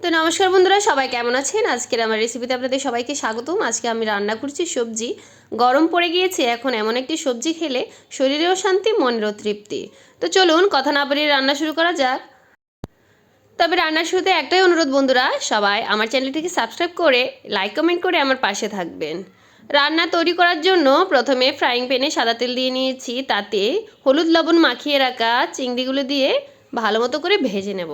তো নমস্কার বন্ধুরা, সবাই কেমন আছেন? আজকের আমার রেসিপিতে আপনাদের সবাইকে স্বাগতম। আজকে আমি রান্না করছি সবজি। গরম পড়ে গিয়েছে, এখন এমন একটি সবজি খেলে শরীরেও শান্তি, মনেরও তৃপ্তি। তো চলুন, কথা না বাড়িয়ে রান্না শুরু করা যাক। তবে রান্নার শুরুতে একটাই অনুরোধ বন্ধুরা, সবাই আমার চ্যানেলটিকে সাবস্ক্রাইব করে লাইক কমেন্ট করে আমার পাশে থাকবেন। রান্না তৈরি করার জন্য প্রথমে ফ্রাইং প্যানে সাদা তেল দিয়ে নিয়েছি, তাতে হলুদ লবণ মাখিয়ে রাখা চিংড়িগুলো দিয়ে ভালো মতো করে ভেজে নেব।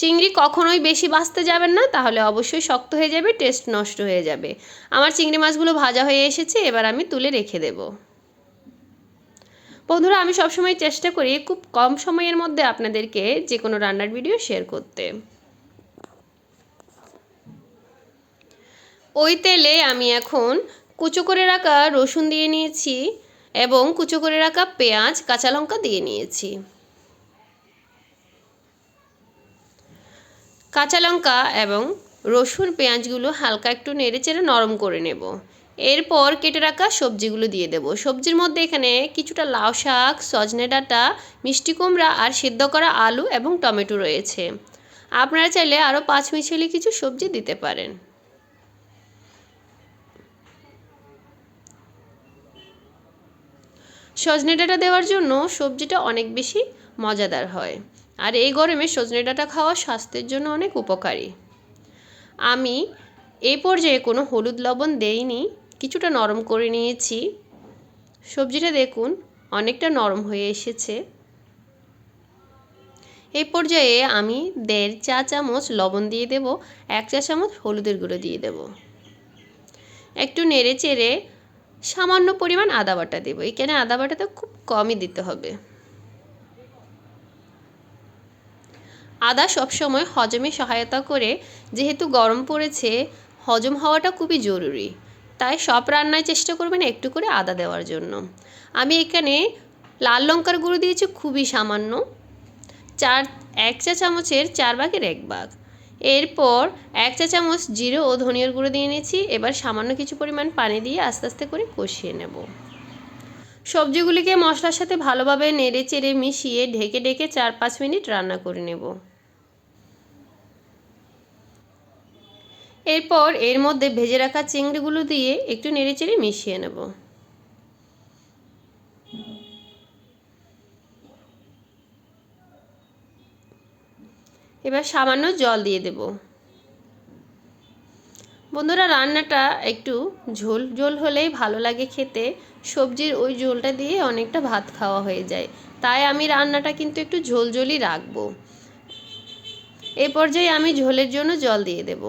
চিংড়ি কখনোই বেশি বাঁচতে যাবেন না, তাহলে অবশ্যই শক্ত হয়ে যাবে, টেস্ট নষ্ট হয়ে যাবে। আমার চিংড়ি মাছগুলো ভাজা হয়ে এসেছে, এবার আমি তুলে রেখে দেব। বন্ধুরা, আমি সবসময় চেষ্টা করি খুব কম সময়ের মধ্যে আপনাদেরকে যে কোনো রান্নার ভিডিও শেয়ার করতে। ওই তেলে আমি এখন কুচো করে রাখা রসুন দিয়ে নিয়েছি এবং কুচো করে রাখা পেঁয়াজ, কাঁচা লঙ্কা দিয়ে নিয়েছি। কাঁচা লঙ্কা এবং রসুন পেঁয়াজগুলো হালকা একটু নেড়ে চেড়ে নরম করে নেব। এরপর কেটে রাখা সবজিগুলো দিয়ে দেব। সবজির মধ্যে এখানে কিছুটা লাউ শাক, সজনে ডাঁটা, মিষ্টি কুমড়া আর সিদ্ধ করা আলু এবং টমেটো রয়েছে। আপনারা চাইলে আরও পাঁচ মিশালি কিছু সবজি দিতে পারেন। সজনে ডাঁটা দেওয়ার জন্য সবজিটা অনেক বেশি মজাদার হয়। আর এই গরমে সজনে ডাঁটা খাওয়া স্বাস্থ্যের জন্য অনেক উপকারী। আমি এই পর্যায়ে কোনো হলুদ লবণ দেইনি, কিছুটা নরম করে নিয়েছি। সবজিটা দেখুন, অনেকটা নরম হয়ে এসেছে। এই পর্যায়ে আমি দেড় চা চামচ লবণ দিয়ে দেব, এক চা চামচ হলুদের গুঁড়ো দিয়ে দেব। একটু নেড়ে চেড়ে সামান্য পরিমাণ আদা বাটা দেবো এখানে আদা বাটাটা খুব কমই দিতে হবে। আদা সবসময় হজমে সহায়তা করে, যেহেতু গরম পড়েছে, হজম হওয়াটা খুবই জরুরি। তাই সব রান্নায় চেষ্টা করবেন একটু করে আদা দেওয়ার জন্য। আমি এখানে লাল লঙ্কার গুঁড়ো দিয়েছি, খুবই সামান্য। চার, এক চা চামচের চার ভাগের এক ভাগ। এরপর এক চা চামচ জিরে ও ধনিয়ার গুঁড়ো দিয়ে নিয়েছি। এবার সামান্য কিছু পরিমাণ পানি দিয়ে আস্তে আস্তে করে কষিয়ে নেব। সবজিগুলিকে মশলার সাথে ভালোভাবে নেড়ে চেড়ে মিশিয়ে ঢেকে ঢেকে চার পাঁচ মিনিট রান্না করে নেব। এরপর এর মধ্যে ভেজে রাখা চিংড়িগুলো দিয়ে একটু নেড়েচেড়ে মিশিয়ে নেব। এবার সামান্য জল দিয়ে দেব। বন্ধুরা, রান্নাটা একটু ঝোল ঝোল হলেই ভালো লাগে খেতে। সবজির ওই ঝোলটা দিয়ে অনেকটা ভাত খাওয়া হয়ে যায়। তাই আমি রান্নাটা কিন্তু একটু ঝোল, ঝোলই রাখব। এই পর্যায়ে আমি ঝোলের জন্য জল দিয়ে দেব।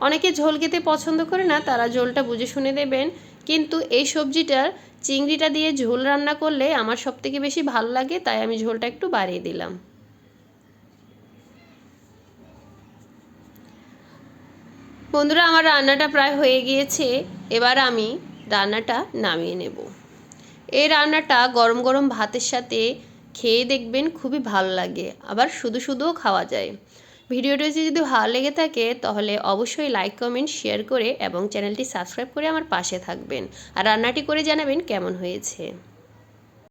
অনেকে ঝোল খেতে পছন্দ করে না, তারা ঝোলটা বুঝে শুনে দেবেন। কিন্তু এই সবজিটার চিংড়িটা দিয়ে ঝোল রান্না করলে আমার সবথেকে বেশি ভালো লাগে, তাই আমি ঝোলটা একটু বাড়িয়ে দিলাম। বন্ধুরা, আমার রান্নাটা প্রায় হয়ে গিয়েছে। এবার আমি রান্নাটা নামিয়ে নেব। এই রান্নাটা গরম গরম ভাতের সাথে খেয়ে দেখবেন খুবই ভালো লাগে। আবার শুধু শুধুও খাওয়া যায়। ভিডিওটি যদি ভালো লেগে থাকে, তাহলে অবশ্যই লাইক কমেন্ট শেয়ার করে এবং চ্যানেলটি সাবস্ক্রাইব করে আমার পাশে থাকবেন। আর রান্নাটি করে জানাবেন কেমন হয়েছে।